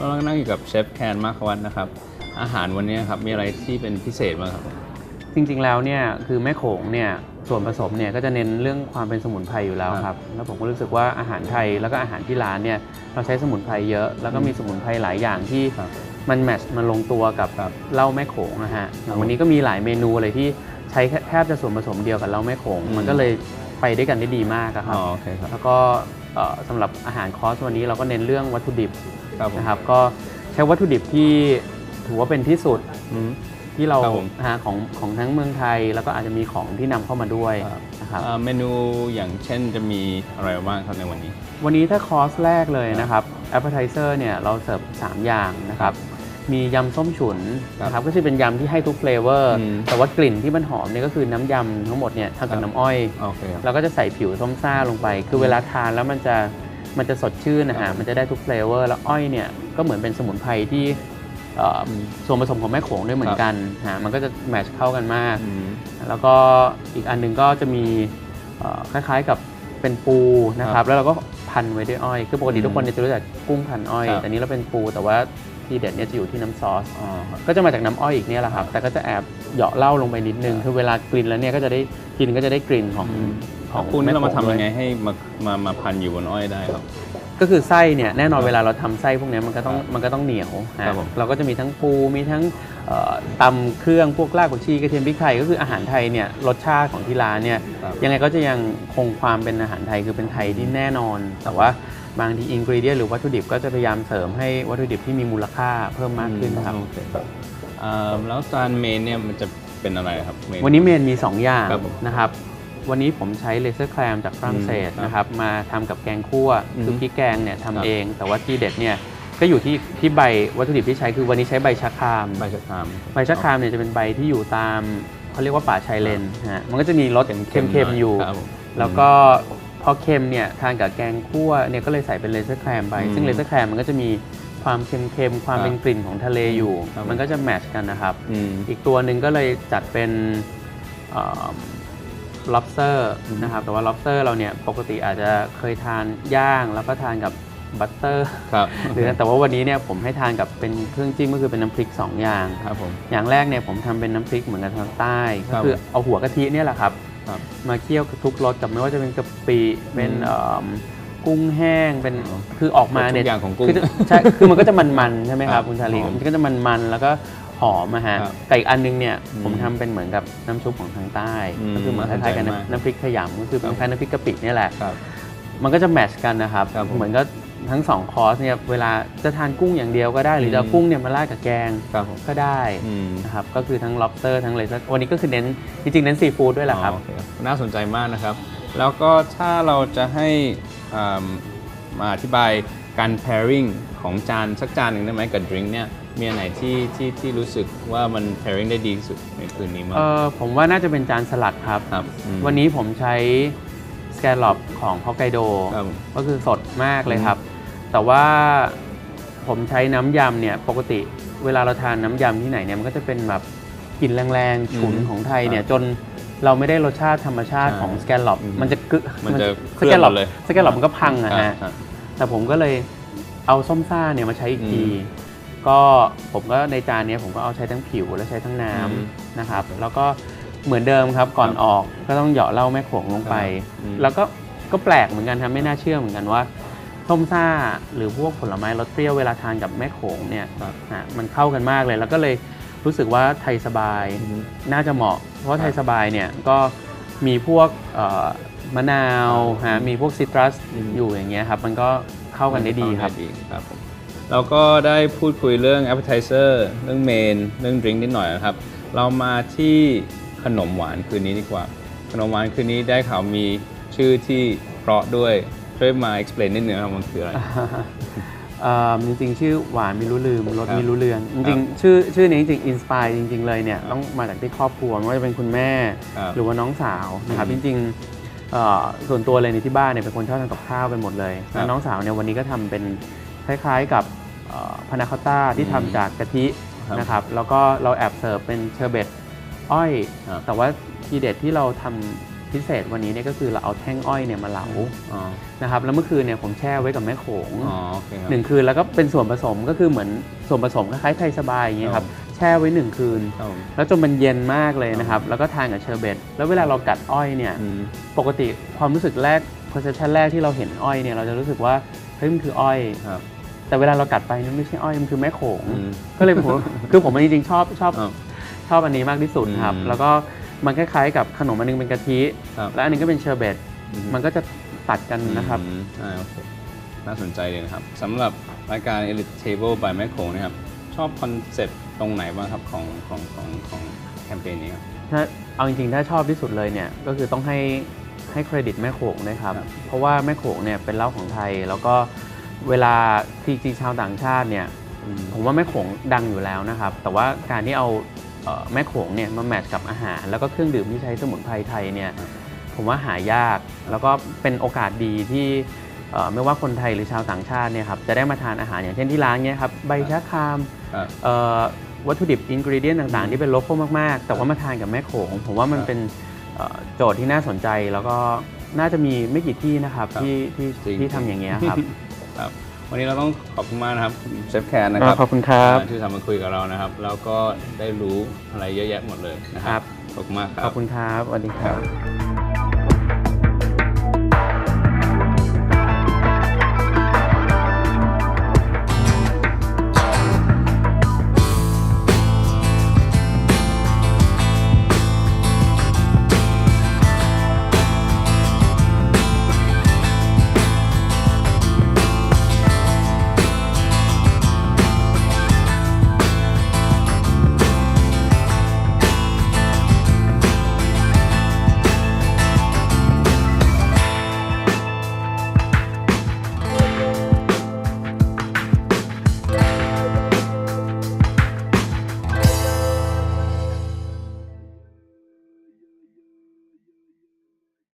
นั่งอยู่กับเชฟแคนมาควัตนะครับ อาหารวันนี้ครับมีอะไรที่เป็นพิเศษบ้างครับ จริงๆแล้วเนี่ยคือแม่โขงเนี่ยส่วนผสมเนี่ยก็จะเน้นเรื่องความเป็นสมุนไพรอยู่แล้วครับครับแล้วผมก็รู้สึกว่าอาหารไทยแล้วก็อาหารที่ร้านเนี่ยเราใช้สมุนไพรเยอะ แล้วก็มีสมุนไพรหลายอย่างที่ครับมันแมทช์มันลงตัวกับครับเหล้าแม่โขงนะฮะอย่างวันนี้ก็มีหลายเมนูเลยที่ใช้แค่แทบจะส่วนผสมเดียวกับเหล้าแม่โขงอืมมันก็เลยไปด้วยกันได้ดีมากอะคอ๋รับอโอเคครับแล้วก็เอ่อสำหรับอาหารคอร์สวันนี้เราก็เน้นเรื่องวัตถุดิบ ครับผมนะครับก็ใช้วัตถุดิบที่ถือว่าเป็นที่สุดอืม ที่เราครับผม หาของของทั้งเมืองไทย แล้วก็อาจจะมีของที่นำเข้ามาด้วยครับนะครับอ่าเมนูอย่างเช่นจะมีอะไรบ้างครับในวันนี้ วันนี้ถ้าคอร์สแรกเลยนะครับ appetizer เนี่ยเราเสิร์ฟ 3 อย่างนะครับ มียำส้มฉุนครับนะครับ ก็จะเป็นยำที่ให้ทุกเฟลเวอร์ อืม แต่ว่ากลิ่นที่มันหอมเนี่ยก็คือน้ำยำทั้งหมดเนี่ยทำครัจากบน้ำอ้อย โอเคครับ เราก็จะใส่ผิวส้มซ่าลงไป คือเวลาทานแล้วมันจะ มันจะสดชื่นนะครัฮะบมันจะได้ทุกเฟลเวอร์แล้วอ้อยเนี่ยก็เหมือนเป็นสมุนไพรที่เอ่ออมส่วนผสมของแม่โขงด้วยเหมือนกันฮะมันก็จะแมทช์เข้ากันมากอืมแล้วก็อีกอันหนึงก็จะมีเอ่อคล้ายๆกับเป็นปูนะคครัรับบแล้วเราก็พันไว้ด้วยอ้อย คือปกติอืมทุกคนเนี่ยจะรู้จักกุ้งพันอ้อยครับแต่นี้เราเป็นปูแต่ว่าทีเด็ดเนี่ยจะอยู่ที่น้ำซอสอ๋อครับก็จะมาจากน้ำอ้อยอีกเนี่ยแหละครับ แต่ก็จะแอบเหยาะเหล้าลงไปนิดนึง คือเวลากลิ่นแล้วเนี่ยก็จะได้กินก็จะได้กลิ่นของอืม ของคุณนี่เรามาทำแโขยังไงด้วให้มามามาพันอยู่บนอ้อยได้ครับ ก็คือไส้เนี่ยแน่นอนครับเวลาเราทำไส้พวกเนี้ยมันก็ต้องครับมันก็ต้องเหนียวฮะครับผมเราก็จะมีทั้งปูมีทั้งเอ่อตำเครื่องพวกรากผักชีกระเทียมพริกไทยก็คืออาหารไทยเนี่ยรสชาติของที่ร้านเนี่ยครับยังไงก็จะยังคงความเป็นอาหารไทยคือเป็นไทยที่แน่นอน แต่ว่าบางทีอินกรีเดียนหรือวัตถุดิบก็จะพยายามเสริมให้วัตถุดิบที่มีมูลค่าเพิ่มมากขึ้นครับโอเคครับอ่าแล้วจานเมนเนี่ยมันจะเป็นอะไรครับเมวันนี้เมนมี 2 อย่างครับผมนะครับ วันนี้ผมใช้เลเซอร์แคลมจากฝรั่งเศสอืมครับนะครับมาทำกับแกงคั่วอืมคือพริกแกงเนี่ยครับทำเอง แต่ว่าที่เด็ดเนี่ยก็อยู่ที่ที่ใบวัตถุดิบที่ใช้คือวันนี้ใช้ใบชะคราม ใบชะคราม ใบชะครามเนี่ยจะเป็นใบที่อยู่ตามเขาเรียกว่าป่าชายเลนฮะมันก็จะมีรสเค็มๆเค็มหน่อยๆอยู่ ครับผมแล้วก็พอเค็มเนี่ยทานกับแกงคั่วเนี่ยก็เลยใส่เป็นเลเซอร์แคลมไป อืมซึ่งเลเซอร์แคลมมันก็จะมีความเค็มๆความครับเป็นกลิ่นของทะเลอยู่ ครับ มันก็จะแมทช์กันนะครับ อืม อีกตัวหนึ่งก็เลยจัดเป็นเอ่อ lobster อืมนะครับ แต่ว่า lobster เราเนี่ยปกติอาจจะเคยทานย่างแล้วก็ทานกับบัตเตอร์ครับหรือแต่ว่าวันนี้เนี่ยผมให้ทานกับเป็นเครื่องจิ้มก็คือเป็นน้ำพริก 2 อย่างครับผมอย่างแรกเนี่ยผมทำเป็นน้ำพริกเหมือนกันทางใต้คก็รับคือเอาหัวกะทิเนี่ยแหละครับครับมาเคี่ยวกับทุกรสกับไม่ว่าจะเป็นกะปิเป็นอืมเอิ่มกุ้งแห้งเป็นอ๋อคือออกมาเนี่ยทุกอย่างของกุ้งคือใช่คือมันก็จะมันๆใช่ไหมคครัรับบคุณชาลีหอมมันก็จะมันๆแล้วก็ห อมอะฮะครับแต่อีกอันนึงเนี่ยอืมผมทำเป็นเหมือนกับน้ำซุปของทางใต้ อืมก็คือเหมือนคล้ายๆกันน่าสนใจมากน้ำพริกขยำก็คือครับคล้ายๆน้ำพริกกะปิเนี่ยแหละ ครับ มันก็จะแมทช์กันนะครับ ครับผมเหมือนก็ทั้งสองคอร์สเนี่ยเวลาจะทานกุ้งอย่างเดียวก็ได้ หรือจะเอาอืมกุ้งเนี่ยมาราดกับแกงครับผมก็ได้อืม นะครับก็คือทั้ง lobster ทั้งเลเซอร์วันนี้ก็คือเน้นจริงๆเน้นซีฟู้ดด้วยแหละครับ อ๋อโอเน่าสนใจมากนะครับ แล้วก็ถ้าเราจะให้อ่ามาอธิบายการ pairing ของจานสักจานหนึ่งได้ไหมกับดริงเนี่ย มีอันไหนที่ที่ที่รู้สึกว่ามัน pairing ได้ดีที่สุดในคืนนี้มั้ง เออผมว่าน่าจะเป็นจานสลัดครับ ครับอืมวันนี้ผมใช้สแกลลอปของฮอกไกโดครับผมก็คือสดมากเลยครับ แต่ว่าผมใช้น้ำยำเนี่ยปกติเวลาเราทานน้ำยำที่ไหนเนี่ยมันก็จะเป็นแบบกลิ่นแรงๆฉุนอืมของไทยเนี่ยครับจนเราไม่ได้รสชาติธรรมชาติใช่ของสแกลลอปอืมมันจะกึมันจะสแกลลอปเคลือบหมดเลย สแกลลอปมันก็พังอะครับฮะครับแต่ผมก็เลยเอาส้มซ่าเนี่ยมาใช้อีกที อืม ก็ผมก็ในจานเนี้ยผมก็เอาใช้ทั้งผิวและใช้ทั้งน้ำอืมนะครับ แล้วก็เหมือนเดิมครับก่อนครับออกก็ต้องเหยาะเหล้าแม่โขงลงไปครับอืมแล้วก็ก็แปลกเหมือนกันครับไม่น่าเชื่อเหมือนกันว่าส้มซ่าหรือพวกผลไม้รสเปรี้ยวเวลาทานกับแม่โขงเนี่ยครับอะมันเข้ากันมากเลย แล้วก็เลยรู้สึกว่าไทยสบายอืมน่าจะเหมาะ เพราะครับไทยสบายเนี่ยก็มีพวกเอ่อมะนาวฮะมีพวกซิตรัสอืมอยู่อย่างเงี้ยครับ มันก็เข้ากันได้ดีครับ เข้ากันได้ดีครับผมเราก็ได้พูดคุยเรื่อง appetizer เรื่องเมน เรื่องดริงนิดหน่อยนะครับ เรามาที่ขนมหวานคืนนี้ดีกว่า ขนมหวานคืนนี้ได้ข่าวมีชื่อที่เพราะด้วยช่วยมา explain นิดหนึ่งครับมันคืออะไรเอ่อจริงๆ ชื่อหวานไม่รู้ลืมรสครับไม่รู้เรืองจครัริงบๆชื่อชื่อนี้จริงๆอินสปายจริง ๆ เลยเนี่ยครับต้องมาจากที่ครอบครัวไม่ว่าจะเป็นคุณแม่ ครับ หรือว่าน้องสาวนะครับอืจมริงๆเอ่อส่วนตัวเลยในที่บ้านเนี่ยเป็นคนชอบทำกับข้าวไปหมดเลยครับ แล้วน้องสาวเนี่ยวันนี้ก็ทำเป็นคล้ายๆกับ พานาคอตต้าที่อืมทำจากกะทิครับนะครับแล้วก็เราแอบเสิร์ฟเป็นเชอร์เบตอ้อย ครับ แต่ว่าทีเด็ดที่เราทำพิเศษวันนี้เนี่ยก็คือเราเอาแท่งอ้อยเนี่ยมาเหลาอ๋อนะครับแล้วเมื่อคืนเนี่ยผมแช่ไว้กับแม่โขงอ๋อโอเคครับ หนึ่งคืนแล้วก็เป็นส่วนผสมก็คือเหมือนส่วนผสมคล้ายๆไทยสบายอย่างเงี้ยครับแช่ไว้หนึ่งคืน ครับผม แล้วจนมันเย็นมากเลยนะครับ แล้วก็ทานกับเชอร์เบตแล้วเวลาเรากัดอ้อยเนี่ย อืม ปกติความรู้สึกแรก perception แรกที่เราเห็นอ้อยเนี่ย เราจะรู้สึกว่า เฮ้ย มันคืออ้อย ครับ แต่เวลาเรากัดไปมันไม่ใช่อ้อยมันคือแม่โขงอืมก็เลยผมคือผมจริงๆชอบชอบอ๋อชอบอันนี้มากที่สุดครับอืมแล้วก็มันคล้ายๆกับขนมอันนึงเป็นกะทิครับและอันนึงก็เป็นเชอร์เบตอืมันก็จะตัดกันนะครับอืมใช่ครับผมน่าสนใจเลยนะครับสำหรับรายการ Elite Table by แม่โขงนะครับ ชอบคอนเซ็ปต์ตรงไหนบ้างครับของของของของแคมเปญนี้ครับถ้าเอาจริงๆ ถ้าชอบที่สุดเลยเนี่ยก็คือต้องให้ให้เครดิตแม่โขงนะครับครับเพราะว่าแม่โขงเนี่ยเป็นเหล้าของไทยแล้วก็ เวลาที่จริงๆชาวต่างชาติเนี่ยอืมผมว่าแม่โขงดังอยู่แล้วนะครับ แต่ว่าการที่เอาเอ่อแม่โขงเนี่ยมาแมทช์กับอาหาร แล้วก็เครื่องดื่มที่ใช้สมุนไพรไทยเนี่ยครับผมว่าหายากแล้วก็เป็นโอกาสดีที่เอ่อไม่ว่าคนไทยหรือชาวต่างชาติเนี่ยครับจะได้มาทานอาหารอย่างเช่นที่ร้านเนี่ยครับใบชะครามครับเอ่อวัตถุดิบอินกรีเดียนต่างๆ ที่เป็นโลโก้มากๆ แต่ว่ามาทานกับแม่โขง ผมว่ามันครับเป็นเอ่อโจทย์ที่น่าสนใจแล้วก็น่าจะมีไม่กี่ที่นะครับครับที่ที่จริงที่ทำอย่างเงี้ยครับ ครับวันนี้เราต้องขอบคุณมากนะครับเชฟแคนนะครับขอบคุณครับที่ทำมาคุยกับเรานะครับ แล้วก็ได้รู้อะไรเยอะแยะหมดเลยนะคครัรับบขอบคุณมากคขรัอบบคุณครับสวัสดีครับ